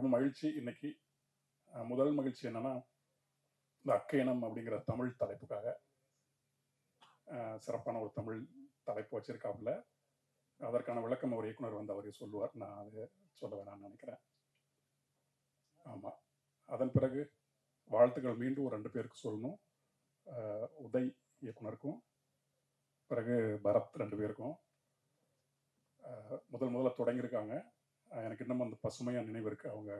ரொம்ப மகிழ்ச்சி. இன்னைக்கு முதல் மகிழ்ச்சி என்னன்னா இந்த அக்கையனம் அப்படிங்கிற தமிழ் தலைப்புக்காக சிறப்பான ஒரு தமிழ் தலைப்பு வச்சிருக்காப்புல. அதற்கான விளக்கம் அவர் இயக்குனர் வந்து அவரே சொல்லுவார். நான் அதை சொல்ல வேணாம்னு நினைக்கிறேன். ஆமாம் அதன் பிறகு வாழ்த்துக்கள் மீண்டும் ஒரு ரெண்டு பேருக்கு சொல்லணும். உதய் இயக்குனருக்கும் பிறகு பரத் ரெண்டு பேருக்கும். முதல் முதல்ல தொடங்கியிருக்காங்க. எனக்கு இன்னமும் அந்த பசுமையாக நினைவு இருக்கு. அவங்க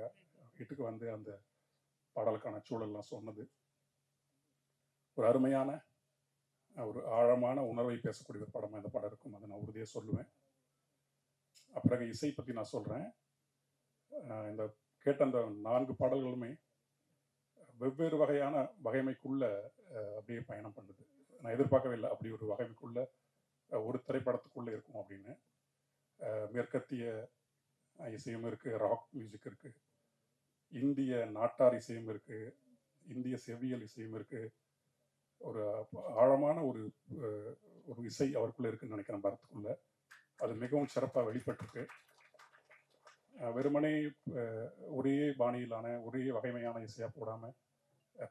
வீட்டுக்கு வந்து அந்த பாடலுக்கான சூழல்லாம் சொன்னது. ஒரு அருமையான ஒரு ஆழமான உணர்வை பேசக்கூடிய ஒரு படமாக இந்த படம் இருக்கும். அதை நான் உறுதியாக சொல்லுவேன். அப்புறம் இசை பற்றி நான் சொல்கிறேன் இந்த கேட்ட அந்த நான்கு பாடல்களுமே வெவ்வேறு வகையான வகைமைக்குள்ள அப்படியே பயணம் பண்ணுது. நான் எதிர்பார்க்கவே இல்லை அப்படி ஒரு வகைமைக்குள்ள ஒரு திரைப்படத்துக்குள்ளே இருக்கும் அப்படின்னு. மேற்கத்திய இசையும் இருக்குது ராக் மியூசிக் இருக்குது இந்திய நாட்டார் இசையும் இருக்குது இந்திய செவ்வியல் இசையும் இருக்குது ஒரு ஆழமான ஒரு ஒரு இசை அவருக்குள்ளே இருக்குன்னு நினைக்கிறேன் பரத்துக்குள்ளே அது மிகவும் சிறப்பாக வெளிப்பட்டிருக்கு. வெறுமனே ஒரே பாணியிலான ஒரே வகைமையான இசையாக போடாமல்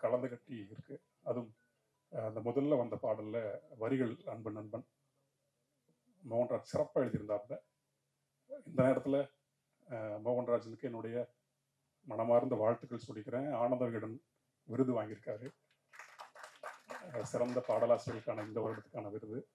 கலந்து கட்டி இருக்கு. அதுவும் அந்த முதல்ல வந்த பாடலில் வரிகள் அன்பன் நண்பன் மோகன்ராஜ் சிறப்பாக எழுதியிருந்தாப்புல. இந்த நேரத்தில் மோகன்ராஜனுக்கு என்னுடைய மனமார்ந்த வாழ்த்துக்கள் சொல்லிக்கிறேன். ஆனந்த விகடன் விருது வாங்கியிருக்காரு. சிறந்த பாடலாசிரியருக்கான இந்த வருடத்துக்கான விருது.